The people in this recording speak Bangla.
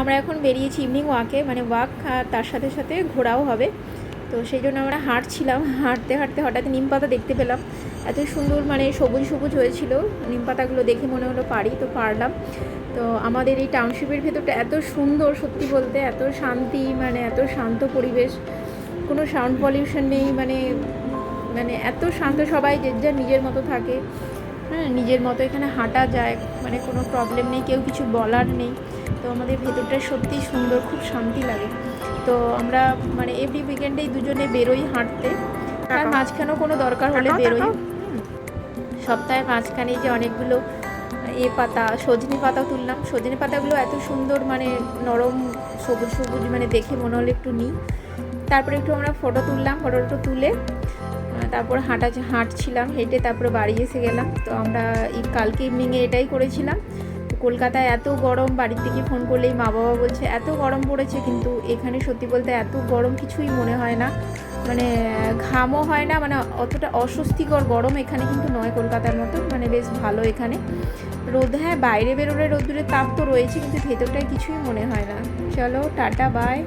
আমরা এখন বেরিয়েছি ইভিনিং ওয়াকে মানে ওয়াক তার সাথে সাথে ঘোরাও হবে। তো সেই জন্য আমরা হাঁটছিলাম, হাঁটতে হাঁটতে হঠাৎ নিম পাতা দেখতে পেলাম। এত সুন্দর মানে সবুজ সবুজ হয়েছিল, নিম পাতাগুলো দেখে মনে হলো পারি, তো পারলাম। তো আমাদের এই টাউনশিপের ভেতরটা এত সুন্দর সত্যি বলতে, এত শান্তি মানে এত শান্ত পরিবেশ। কোনো সাউন্ড পলিউশন নেই মানে মানে এত শান্ত সবাই, যে যার নিজের মতো থাকে। হ্যাঁ নিজের মতো এখানে হাঁটা যায় মানে কোনো প্রবলেম নেই, কেউ কিছু বলার নেই। তো আমাদের ভেতরটা সত্যি সুন্দর খুব শান্তি লাগে। তো আমরা মানে এভরি উইকেন্ডেই দুজনে বেরোই হাঁটতে। তার মাঝখানেও কোনো দরকার হলে বেরোই। সপ্তাহের মাঝখানে যে অনেকগুলো এ পাতা সজনে পাতা তুললাম। সজনে পাতাগুলো এত সুন্দর মানে নরম সবুজ সবুজ মানে দেখে মনে হলো একটু নিই তারপরে একটু আমরা ফটো তুললাম ফটোটা তুলে তারপর হাঁটা হাঁটছিলাম হেঁটে তারপরে বাড়ি এসে গেলাম। তো আমরা এই কালকে ইভিনিংয়ে এটাই করেছিলাম। কলকাতায় এত গরম, বাড়ির থেকে ফোন করলেই মা বাবা বলছে, এত গরম পড়েছে কিন্তু এখানে সত্যি বলতে এত গরম কিছুই মনে হয় না। মানে ঘামও হয় না মানে অতটা অস্বস্তিকর গরম এখানে কিন্তু নয় কলকাতার মতো মানে বেশ ভালো এখানে। রোদ হ্যাঁ বাইরে বেরোলে রোদ্দুরের তাপ তো রয়েছে, কিন্তু ভেতরটায় কিছুই মনে হয় না। চলো, টাটা বাই